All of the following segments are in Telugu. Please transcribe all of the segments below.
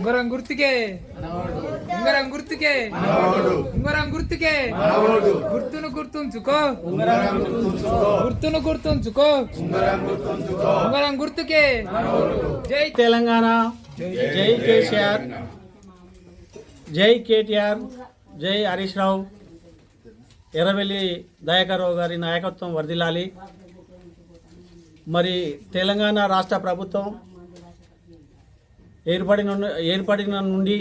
ఉంగరం గుర్తుకే. ఉంగరం గుర్తుకే. ఉంగరం గుర్తుకే. గుర్తును గుర్తుంచుకో. గుర్తును గుర్తుంచుకో. ఉంగరం గుర్తుకే. జై తెలంగాణ. జై కేసీఆర్. జై కేటీఆర్. జై హరీష్ రావు. ఎర్రవెల్లి దయాకర్రావు గారి నాయకత్వం వర్ధిల్లాలి. మరి తెలంగాణ రాష్ట్ర ప్రభుత్వం ఏర్పడిన ఏర్పడిన నుండి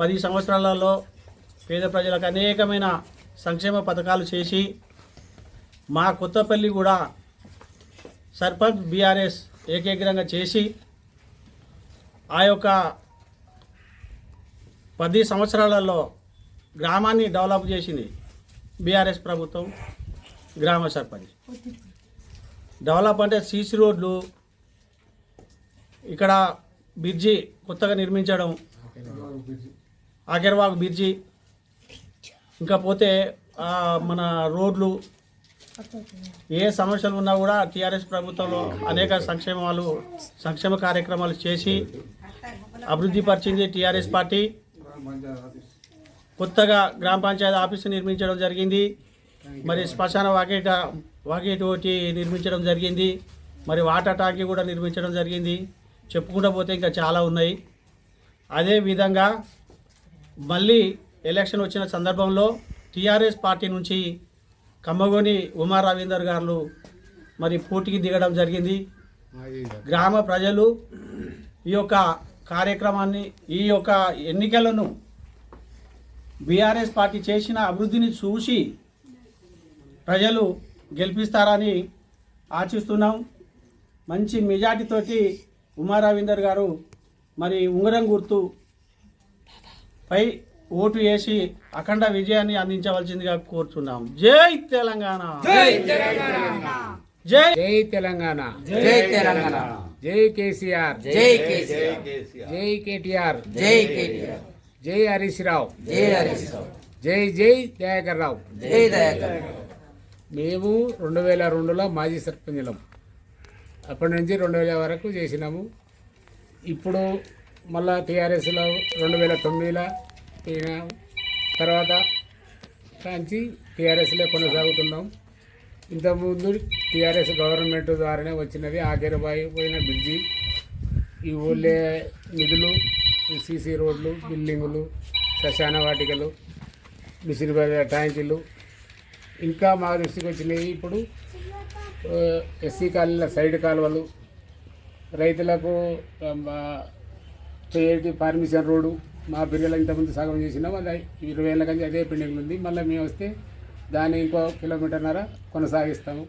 పది సంవత్సరాలలో పేద ప్రజలకు అనేకమైన సంక్షేమ పథకాలు చేసి మా కొత్తపల్లి కూడా సర్పంచ్ బీఆర్ఎస్ ఏకగ్రంగా చేసి ఆ యొక్క పది సంవత్సరాలలో గ్రామాన్ని డెవలప్ చేసింది బీఆర్ఎస్ ప్రభుత్వం గ్రామ సర్పంచ్. డెవలప్ అంటే సీసీ రోడ్లు ఇక్కడ బ్రిడ్జి కొత్తగా నిర్మించడం. ఆఖర్వాగ్ బ్రిడ్జి ఇంకా పోతే మన రోడ్లు. ఏ సమస్యలు ఉన్నా కూడా టీఆర్ఎస్ ప్రభుత్వంలో అనేక సంక్షేమాలు సంక్షేమ కార్యక్రమాలు చేసి అభివృద్ధి పరిచింది టీఆర్ఎస్ పార్టీ. కొత్తగా గ్రామ పంచాయతీ ఆఫీసు నిర్మించడం జరిగింది. మరి శ్మశాన వాకేట వాకేట్ ఒకటి నిర్మించడం జరిగింది. మరి వాటర్ ట్యాంక్ కూడా నిర్మించడం జరిగింది. చెప్పుకుంటూ పోతే ఇంకా చాలా ఉన్నాయి. అదే విధంగా మళ్ళీ ఎలక్షన్ వచ్చిన సందర్భంలో టీఆర్ఎస్ పార్టీ నుంచి కమ్మగోని ఉమా రవీందర్ గారు మరి పోటీకి దిగడం జరిగింది. గ్రామ ప్రజలు ఈ యొక్క కార్యక్రమాన్ని ఈ యొక్క ఎన్నికలను బీఆర్ఎస్ పార్టీ చేసిన అభివృద్ధిని చూసి ప్రజలు గెలిపిస్తారని ఆశిస్తున్నాం. మంచి మెజార్టీతోటి ఉమా రవీందర్ గారు మరి ఉంగరం గుర్తు పై ఓటు వేసి అఖండ విజయాన్ని అందించవలసిందిగా కోరుతున్నాం జై తెలంగాణ. జై తెలంగాణ. జై జై తెలంగాణ. జై తెలంగాణ. జై కేసీఆర్. జై కేసీఆర్. జై కేటీఆర్. జై కేటీఆర్. జై హరీష్ రావు జై హరీష్ రావు జై జై దయాకర్ రావు. జై దయాకర్ మేము రెండు వేల రెండులో మాజీ సర్పంచులం. అప్పటి నుంచి రెండు వేల వరకు చేసినాము. ఇప్పుడు మళ్ళా టీఆర్ఎస్లో రెండు వేల తొమ్మిదిలో తర్వాత కాంచి టీఆర్ఎస్లో కొనసాగుతున్నాం. ఇంతకుముందు టీఆర్ఎస్ గవర్నమెంట్ ద్వారానే వచ్చినది ఆఖరిబాయి పోయిన బ్రిడ్జి. ఈ ఊళ్ళే నిధులు సీసీ రోడ్లు బిల్డింగులు శ్మశాన వాటికలు మిషన్ ట్యాంకులు ఇంకా మా దృష్టికి వచ్చినాయి. ఇప్పుడు ఎస్సీ కాలనీల సైడ్ కాలువలు రైతులకు చేయటి పర్మిషన్ రోడ్డు మా పిల్లలు ఇంతకుముందు సగం చేసినాం అది ఇరవై ఏళ్ళ కంచి అదే పెండింగ్ ఉంది. మళ్ళీ మేము వస్తే దాన్ని ఇంకో కిలోమీటర్న్నర కొనసాగిస్తాము.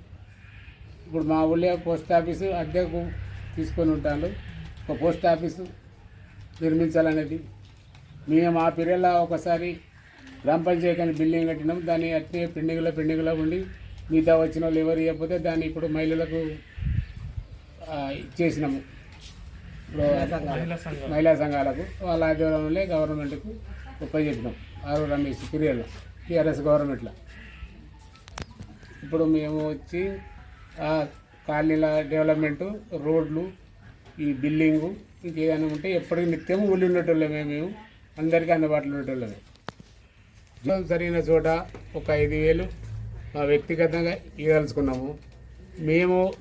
ఇప్పుడు మా ఊళ్ళో పోస్ట్ ఆఫీసు అద్దెకు తీసుకొని ఉంటాను ఒక పోస్ట్ ఆఫీసు నిర్మించాలనేది. మేము మా పిల్లల ఒకసారి గ్రామ పంచాయతీ బిల్డింగ్ కట్టినాం. దాన్ని అట్నే పెండింగ్లో పెండింగ్లో ఉండి మిగతా వచ్చిన వాళ్ళు ఎవరు ఇవ్వకపోతే దాన్ని ఇప్పుడు మహిళలకు ఆ, ఇచ్చేసినాము. ఇప్పుడు మహిళా సంఘాలకు. వాళ్ళ ఆధ్వర్యంలో గవర్నమెంట్కు ఉపయోగించినాం ఆరు రమేష్ పీరియడ్లో టీఆర్ఎస్ గవర్నమెంట్లో. ఇప్పుడు మేము వచ్చి ఆ కాలనీల డెవలప్మెంట్ రోడ్లు ఈ బిల్డింగు ఇంకేదైనా ఉంటే ఎప్పటికీ నిత్యం ఊళ్ళో ఉండేటోళ్ళమే మేము. అందరికీ అందుబాటులో ఉండేటోళ్ళమే. సరైన చోట ఒక ఐదు వేలు వ్యక్తిగతంగా ఇవ్వదలుచుకున్నాము మేము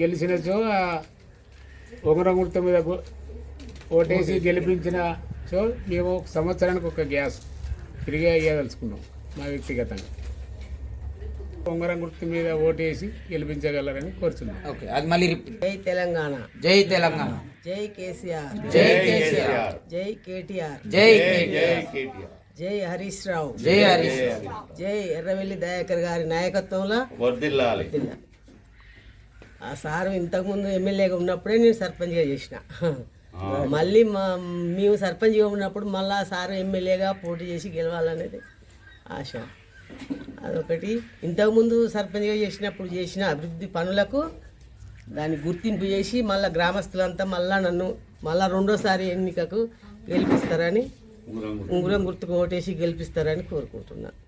గెలిచిన చో ఆ ఉంగరం గుర్తు మీద ఓటేసి గెలిపించిన చో మేము ఒక సంవత్సరానికి ఒక గ్యాస్ ఫ్రీగా ఇవ్వదలుచుకున్నాం మా వ్యక్తిగతంగా. ఉంగరం గుర్తు మీద ఓటేసి గెలిపించగలరని కోరుతున్నాం ఓకే అది మళ్ళీ జై తెలంగాణ. జై తెలంగాణ. జై కేసీఆర్. జై కేసీఆర్. జై కేటీఆర్. జై కేటీఆర్. జై హరీష్ రావు. జై హరీష్ రావు. జై ఎర్రవెల్లి దయాకర్ గారి నాయకత్వంలో వర్దిల్లాలి. ఆ సారు ఇంతకుముందు ఎమ్మెల్యేగా ఉన్నప్పుడే నేను సర్పంచ్గా చేసిన. మళ్ళీ మా మేము సర్పంచ్గా ఉన్నప్పుడు మళ్ళీ సారు ఎమ్మెల్యేగా పోటీ చేసి గెలవాలనేది ఆశ. అదొకటి. ఇంతకుముందు సర్పంచ్గా చేసినప్పుడు చేసిన అభివృద్ధి పనులకు దాన్ని గుర్తింపు చేసి మళ్ళీ గ్రామస్తులంతా మళ్ళా నన్ను మళ్ళా రెండోసారి ఎన్నికకు గెలిపిస్తారని ఉంగరం గుర్తుకు ఓటేసి గెలిపిస్తారని కోరుకుంటున్నాను